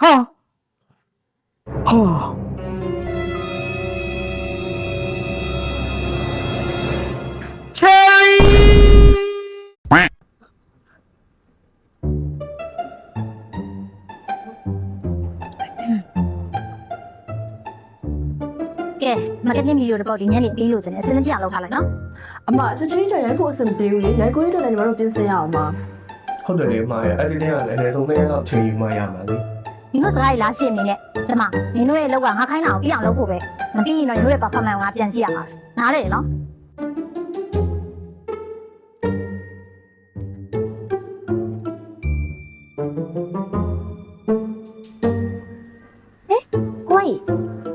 ဟာဟာချယ်ရီကဲမကတင်ဗီဒီယိုတစ်ပုတ်ဒီညနေပြီးလို့စနေအစင်းပြလောက်ထားလိုက်နော်အမချက်ချင်းချက်ရိုက်ဖို့အဆင်မပြေဘူးလေရိုက်ကိုရတော့လည်းညီမတို့ပြင်ဆင်ရအောင်ပါဟုတ်တယ်လေအမရဲ့အဲ့ဒီနေ့ကလည်းအနည်းဆုံး3ရက်လောက်ချိန်ယူမှရမှာလေ နင်တို့စကားကြီးလားရှင်းနေနဲ့ဒီမှာနင်တို့ရဲ့လောက်ကငါခိုင်းတာကိုပြအောင်လုပ်ဖို့ပဲမပြီးရင်တော့နင်တို့ရဲ့ performance ကိုငါပြန်ကြည့်ရမှာနားလေနော်ဟဲ့ကိုကြီး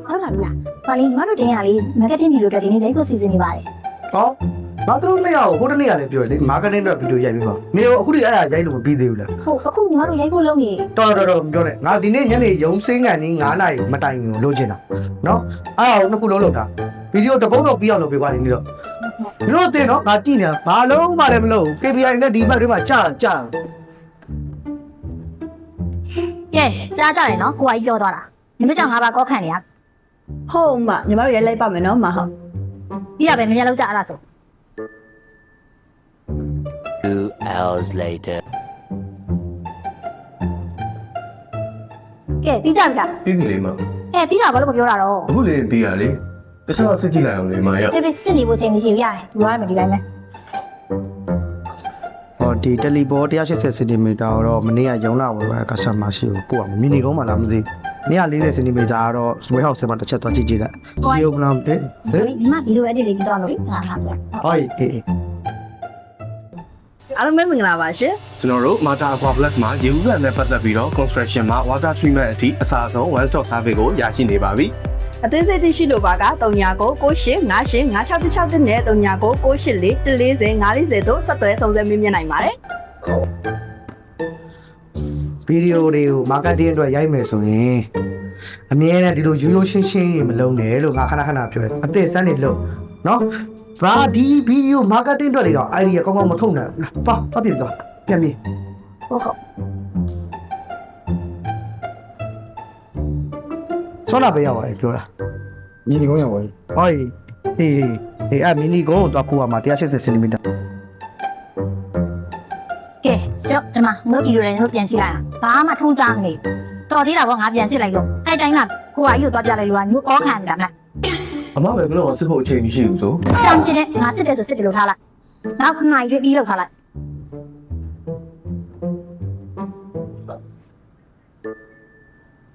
ဟုတ်လားလားဘာလို့ငါတို့တင်ရလေးမကတင်ဗီဒီယိုတွေဒီနေ့လိုက်ဖို့စီစဉ်နေပါတယ်ဟော ငါတို့နှစ်ယောက်ကိုဟိုတနေ့ကလည်းပြောတယ်လေမာကတင်းအတွက်ဗီဒီယိုရိုက်ပြီးပါနေတော့အခုဒီအဲ့ဒါရိုက်လို့မပြီးသေးဘူးလားဟုတ်အခုငါတို့ရိုက်ဖို့လုပ်နေတော်တော်တော်မပြောနဲ့ငါဒီနေ့ညနေရုံစင်းကန်ကြီး9နာရီမတိုင်ဘူးလိုချင်တာနော်အဲ့ဒါကိုနှစ်ခုလုံးလုပ်တာဗီဒီယိုတစ်ပုတ်တော့ပြီးအောင်လုပ်ပေးပါလိမ့်နေတော့မင်းတို့တင်တော့ငါကြည့်နေတာဘာလုံးမှလည်းမလုပ်ဘူး KPI နဲ့ဒီဘက်တွေမှာကြာကြာကဲကြားကြတယ်နော်ကိုကြီးပြောသွားတာနင်တို့ကြောင့်ငါပါကောခံနေရဟုတ်အမညီမတို့ရိုက်လိုက်ပါမယ်နော်မဟုတ်ပြီးရပဲမြင်မြင်လောက်ကြအဲ့ဒါဆို Two hours later. ကဲပြီးကြပြီလားပြီးပြီလေမကဲပြီးတာဘာလို့မပြောတာတော့အခုလေပြီးရလေတခြားစစ်ကြည့်လိုက်အောင်လေမရဖေဖေစစ်နေဖို့ချိန်မရှိဘူးရတယ်ဒီမှာမဒီတိုင်းပဲဟောဒီတယ်လီဘော180စင်တီမီတာတော့မနေ့ကရုံလာဝယ်ပဲ customer ရှိကိုပို့အောင်မီနီကုန်းမှလားမသိနေ့က40စင်တီမီတာကတော့ warehouse ထဲမှာတစ်ချက်သွားကြည့်ကြည့်လိုက်ကြည့်ဦးမလားဟဲ့ဟဲ့ဒီမှာဗီဒီယို edit လေးပြီးတော့လို့ငါလာပြဟောအေးအေး အားလုံးပဲမင်္ဂလာပါရှင်ကျွန်တော်တို့ Mata Aqua Plus မှာရေဦးရနဲ့ပတ်သက်ပြီးတော့ construction မှာ water treatment အထိအစားဆုံး one stop service ကိုရရှိနေပါပြီအသေးစိတ်သိရှိလို့ပါက39ကို68 58 56နဲ့39ကို68 140 540တို့ဆက်သွဲစုံစမ်းမေးမြန်းနိုင်ပါတယ်ဗီဒီယိုတွေကို marketing အတွက်ရိုက်မယ်ဆိုရင်အမြဲတမ်းဒီလိုရိုးရိုးရှင်းရှင်းကြီးမလုံးနဲ့လို့ငါခဏခဏပြောတယ်အသက်စမ်းနေလို့နော် ဘာဒီဗီဒီယို marketing အတွက်လေတော့ idea ကောင်းကောင်းမထုတ်နိုင်ဘူးသွားသွားပြင်သွားပြန်ပြင်ဟုတ်ဟုတ်ဆောလာပေးရပါတယ်ပြောတာမီနီကုန်းရောက်ပါပြီဟောအေးအေးအေးအမီနီကိုတော့ပို့ရမှာ180စင်တီမီတာကဲရော့ဒီမှာငါဗီဒီယိုလေးတို့ပြန်ကြည့်လိုက်အောင်ဘာမှထူးခြားမနေတော်သေးတာပေါ့ငါပြန်စစ်လိုက်လို့အဲ့တိုင်းကကိုကြီးကိုသွားပြလိုက်လို့ကညိုကောခံနေတာမလား အမပဲဘယ်လိုစစ်ဖို့အချိန်မရှိဘူးဆိုရှောင်းရှင်နဲ့ငါစစ်တယ်ဆိုစစ်တယ်လို့ထားလိုက်နောက်ခဏရွေးပြီးလောက်ထားလိုက်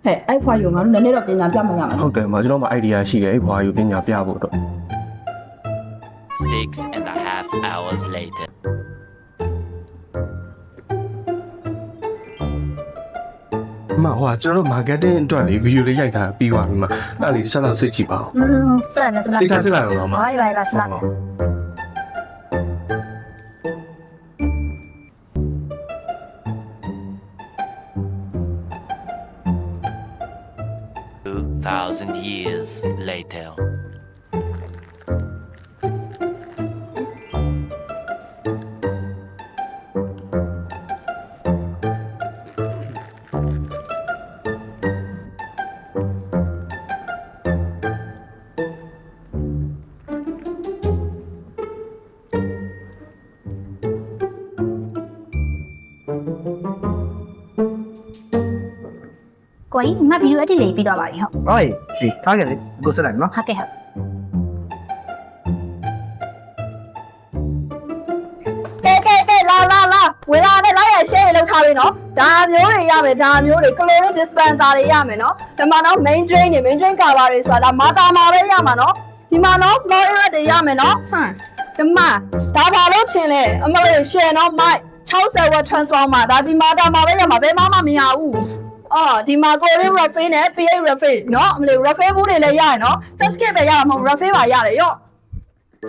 ဟဲ့အဲ့ဖွာယူငါတို့နည်းနည်းတော့ပညာပြမှရမှာဟုတ်တယ်မကျွန်တော်မှ idea ရှိတယ်အဲ့ဘွားယူပညာပြဖို့တော့ Six and a half hours later. အမဟိုကကျွန်တော်တို့ marketing အတွက်လေ video လေးရိုက်တာပြီးသွားပြီမအဲ့လေတခြားတော့စစ်ကြည့်ပါဦးอืมဆက်လိုက်မယ်ဆက်လိုက်တခြားစစ်လိုက်အောင်တော့မဘာဘာဘာဆက်လိုက် Two thousand years later. ကိုကြီးငါဗီဒီယို edit လေးပြီးတော့ပါပြီဟုတ်ဟောအေးအေးထားကြလေကိုဆက်လိုက်နော်ဟုတ်ကဲ့ဟုတ်ကဲကဲကဲလာလာလာဝေလာနဲ့လာရ share လောက်ထားပြီနော်ဒါမျိုးတွေရမယ်ဒါမျိုးတွေ chlorine dispenser တွေရမယ်နော်ဒီမှာနော် main drain တွေ main drain cover တွေဆိုတာဒါမာတာမှာပဲရမှာနော်ဒီမှာနော် floor area တွေရမယ်နော်ဟမ်ဒီမှာဒါပါလို့ချင်လေအမလေး share နော် mic 60 watt transformer ဒါဒီမာတာမှာပဲရမှာဘယ်မှမမရဘူး အော်ဒီမှာ chlorine refill နဲ့ pH refill နော်အမလေး refill ဘူးတွေလည်းရရနော် test kit ပဲရမှာမဟုတ် refill ပါရတယ်ရော့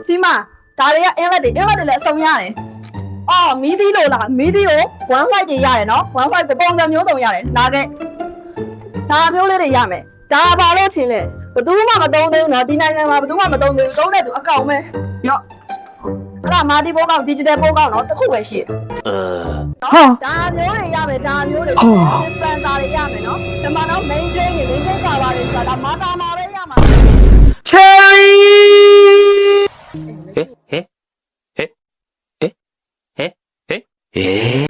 ဒီမှာဒါတွေက inlet တွေ inlet တွေလည်းအစုံရတယ်အော်မီးသီးလို့လားမီးသီးကို1 white တွေရတယ်နော်1 white ကိုပုံစံမျိုးစုံရတယ်လာခဲ့ဒါမျိုးလေးတွေရမယ်ဒါပါလို့ချင်လေဘယ်သူမှမသုံးသေးဘူးနော်ဒီနိုင်ငံမှာဘယ်သူမှမသုံးသေးဘူးသုံးတဲ့သူအကောင်ပဲရော့ 阿拉妈的报告，digital 报告，侬都酷未死。好。炸牛力呀没？炸牛力。好。西班牙力呀没？侬。什么？没做你人生规划的事？阿妈的妈的呀妈。Cherry。诶诶诶诶诶。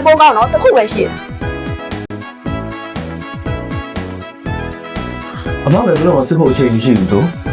报告，侬酷未死。 အမပဲဘလို့စစ်ဖို့အချိန်မရှိဘူးဆို